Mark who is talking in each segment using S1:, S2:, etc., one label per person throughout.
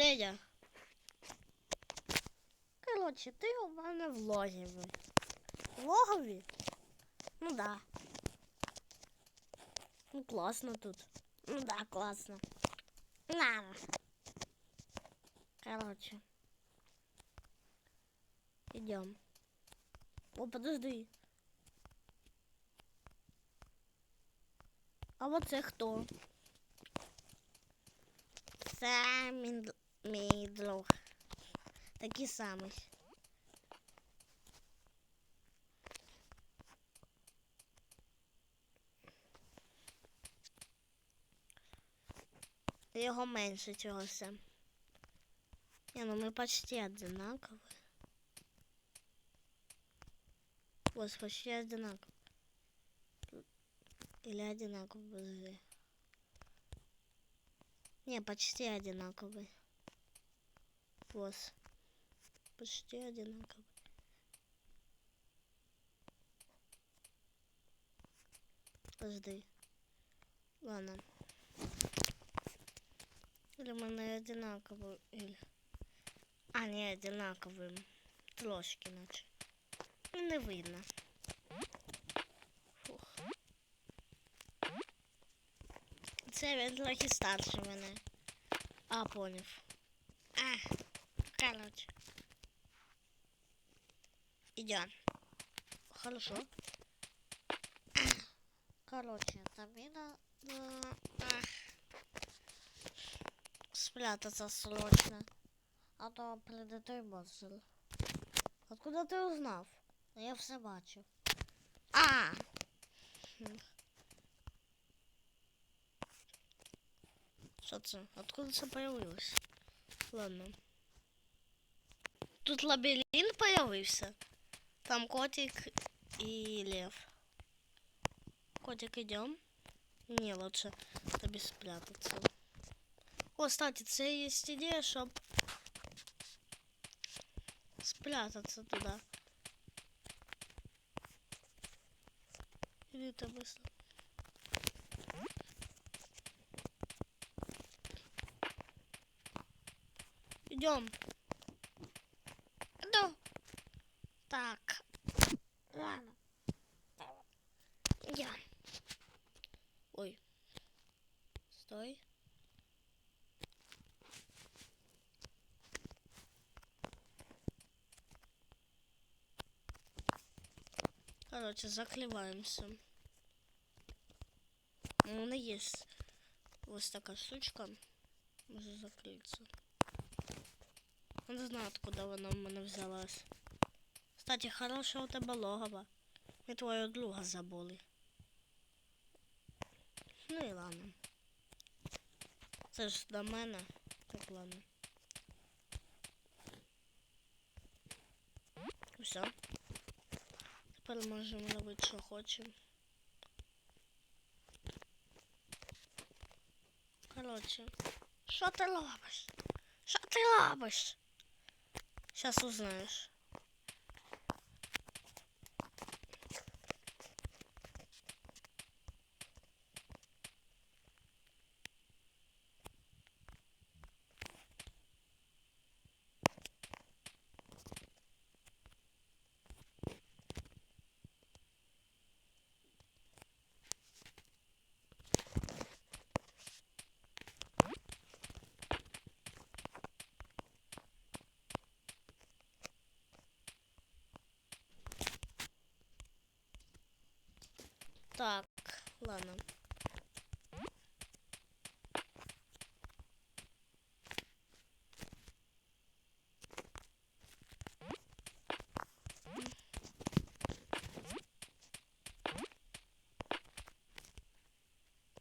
S1: Де я? Коротше, ти у мене в логові. В логові? Ну да. Ну класно тут. Ну да, класно. На. Короче. Идем. О, подожди. А вот це хто? Це мій, друг. Такий самий. Його менше чогось. Не, ну мы почти одинаковые. Вот почти одинаковые. Или одинаковые. Не, почти одинаковые. Вот. Почти одинаковые. Подожди. Ладно. Или мы не одинаковые, или... А, не одинаковые. Трошки наче. Не видно. Фух. Це він трохи старше мене. А, поняв. А, короче. Идем. Хорошо. А, Короче, тобі надо а, спрятаться срочно. А то прийде той монстр. Откуда ти узнав? Я все бачив. А! Хм. Що це? Откуда це появилось? Ладно. Тут лабіринт появився. Там котик і лев. Котик, идем? Не, лучше тобі спрятаться. О, кстати, це є ідея, щоб спрятаться туда. Иди ты быстро. Идем. Я. Ой. Стой. Короче, заклеваемся. У меня есть вот такая штучка. Может закрыться. Не знаю, откуда вона в мене взялась. Кстати, хороше у тебе логово. Ми твого друга забули. Ну і ладно. Це ж до мене. Так ладно. Все. Тепер можемо робити, що хочемо. Коротше, що ти робиш? Що ти робиш? Сейчас узнаєш. Так, ладно.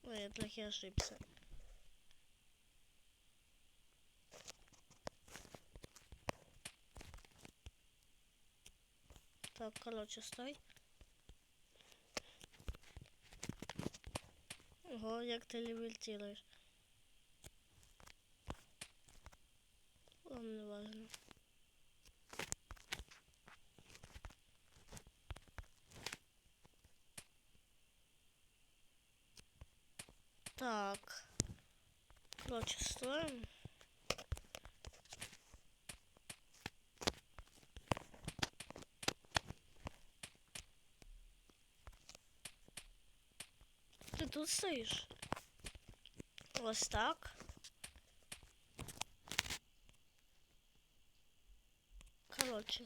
S1: Ой, я трохи ошибся. Так, короче, стой. Ого, як ти левітируєш. Ладно, не важно. Так. Короче, строим. Стоїш? Ось так. Коротше.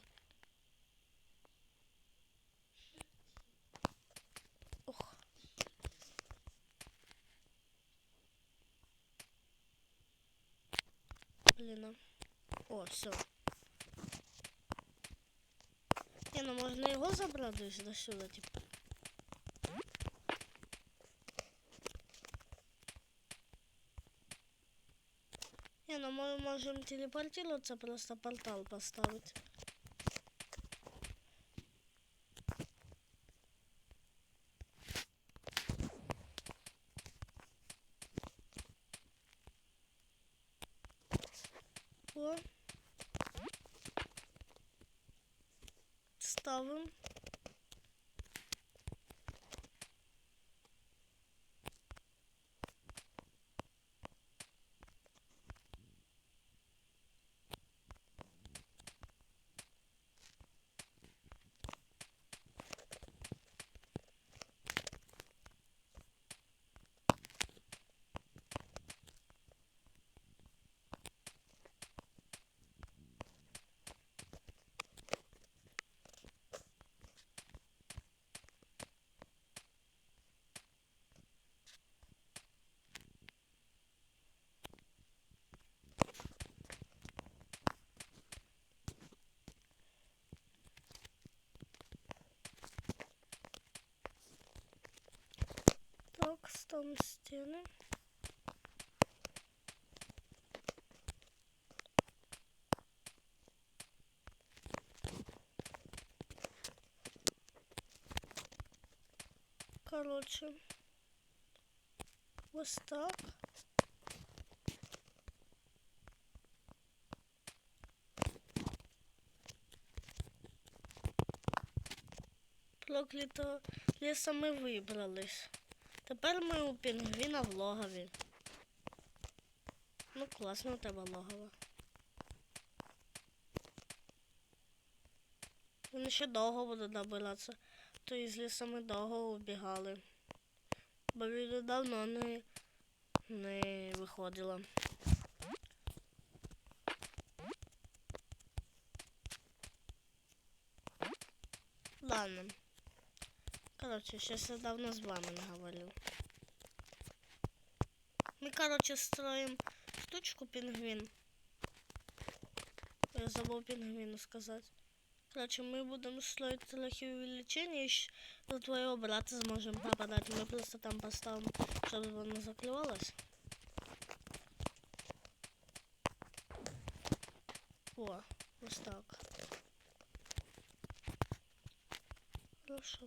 S1: Ох. Блін. а. О, все. Не, ну можна його забрати сюди, типу. Не, ну мы можем телепортироваться, просто портал поставить. О. Ставим. Ставим стены. Короче, ось так. Проклято ліса ми вибрались. Тепер ми у пінгвіна в логові. Ну, класно у тебе логово. Він ще довго буде добиратися, то із лісу ми довго убігали. Бо він давно не, не виходила. Ладно. Короче, сейчас я давно с вами не. Мы, короче, строим штучку пингвин. Я забыл пингвину сказать. Короче, мы будем строить трохи увеличение, и до твоего брата сможем попадать. Мы просто там поставим, чтобы оно закрывалось. О, вот так. Хорошо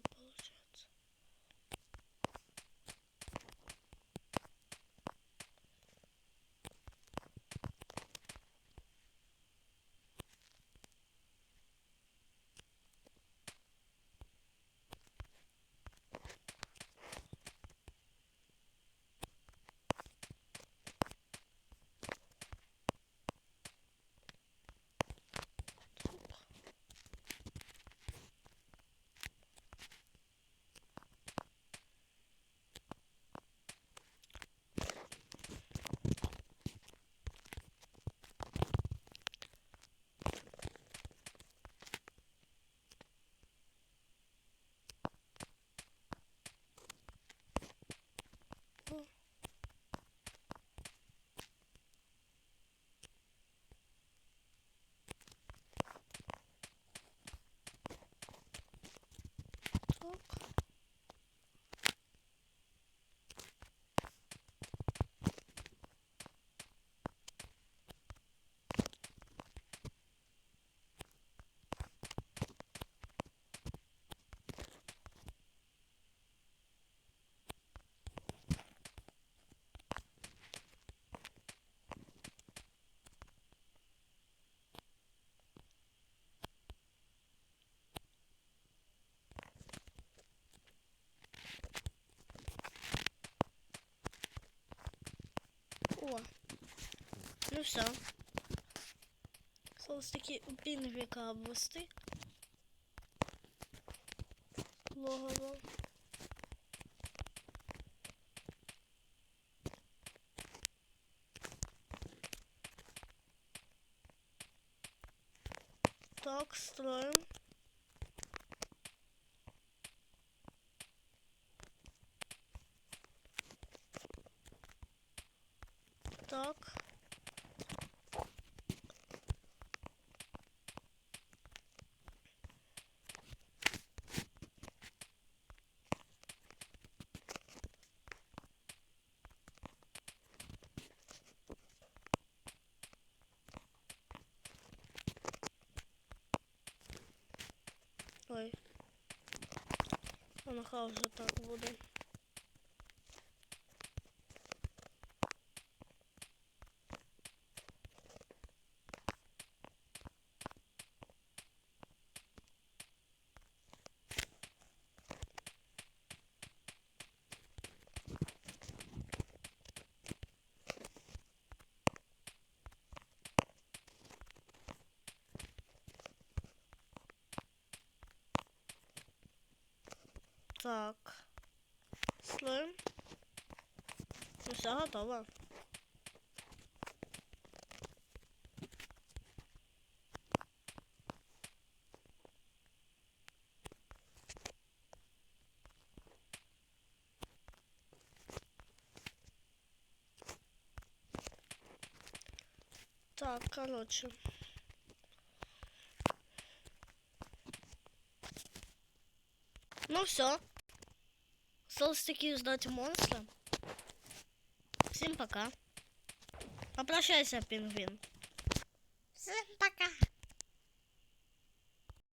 S1: О. Ну все. Осталось таки Брінвіка обвести. Логово. Так, строим. Воно хай вже так буде. Так. Слоим. Ну, все готово. Так, короче. Ну все. Осталось таки ждать монстра. Всем пока. Попрощайся, пингвин. Всем пока.